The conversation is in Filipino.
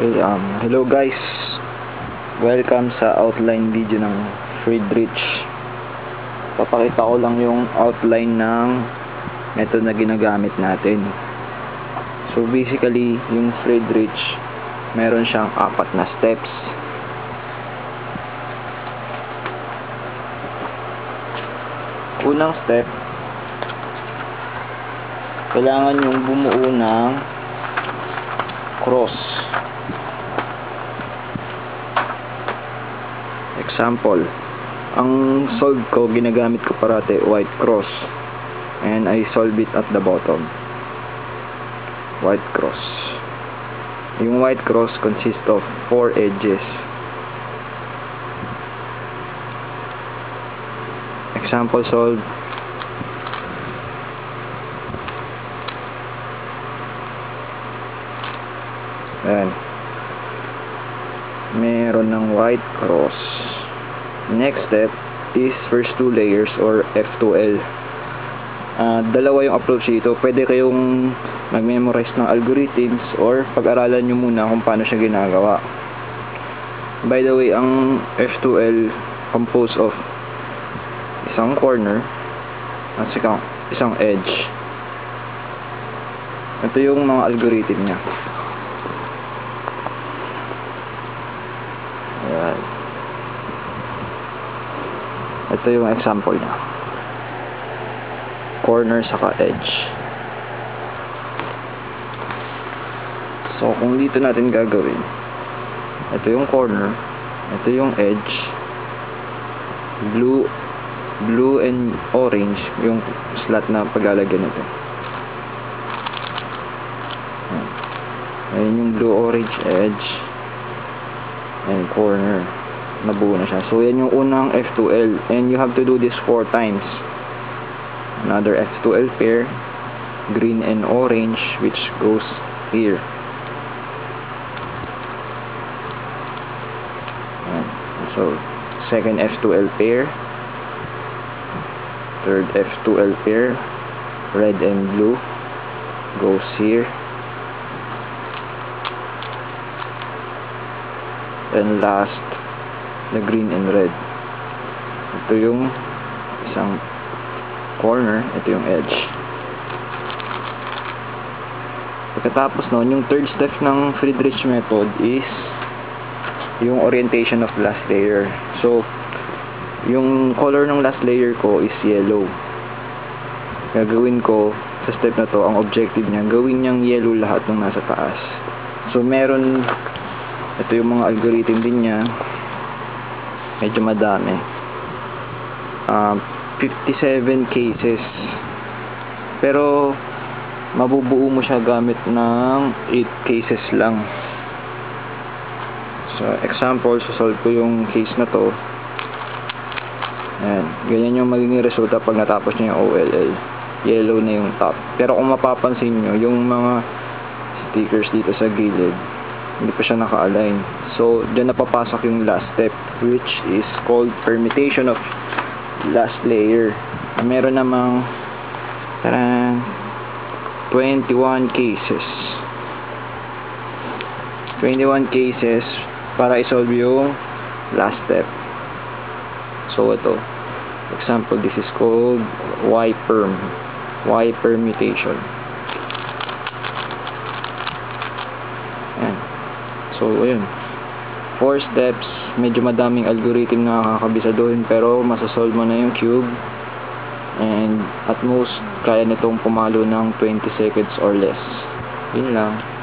Okay, um, hello guys. Welcome sa outline video ng Friedrich. Papakita ko lang yung outline ng method na ginagamit natin. So basically, yung Friedrich, meron siyang apat na steps. Unang step, kailangan yung bumuo ng cross. Example, ang solve ko, ginagamit ko parate white cross. And I solve it at the bottom. White cross. Yung white cross consists of four edges. Example solve. Ayan. Meron ng white cross. Next step is first two layers or F2L. Ah, dalawa yung approach dito. Pwede kayong mag-memorize ng algorithms or pag-aralan nyo muna kung paano siya ginagawa. By the way, ang F2L composed of isang corner at isang, isang edge. Ito yung mga algorithm niya. Ayan. Ito yung example niya. Corner saka edge. So, kung dito natin gagawin, ito yung corner, ito yung edge, blue, blue and orange, yung slot na paglalagyan nito. Ayan. Yung blue-orange edge, and corner nabuo na siya. So, yan yung unang F2L. And you have to do this four times. Another F2L pair, green and orange, which goes here. Ayan. So, second F2L pair, third F2L pair, red and blue, goes here. and last the green and red. Ito yung isang corner ito yung edge. Pagkatapos nun yung third step ng Friedrich method is yung orientation of last layer. So yung color ng last layer ko is yellow. Gagawin ko sa step na to ang objective niya gawin niyang yellow lahat ng nasa taas. So meron ito yung mga algorithm din niya medyo madami. Uh, 57 cases. Pero mabubuo mo siya gamit ng 8 cases lang. So example solve ko yung case na to. Ayan, ganyan yung magiging resulta pag natapos nyo yung OLL yellow na yung top. Pero kung mapapansin nyo yung mga stickers dito sa gilid hindi pa siya naka-align. So, dyan napapasok yung last step, which is called permutation of last layer. Meron namang tarang 21 cases. 21 cases para isolve yung last step. So, ito. Example, this is called Y-perm. Y-permutation. Ayan. So, ayun. Four steps. Medyo madaming algorithm na kakabisaduhin pero masasolve mo na yung cube. And at most, kaya nitong pumalo ng 20 seconds or less. Yun lang.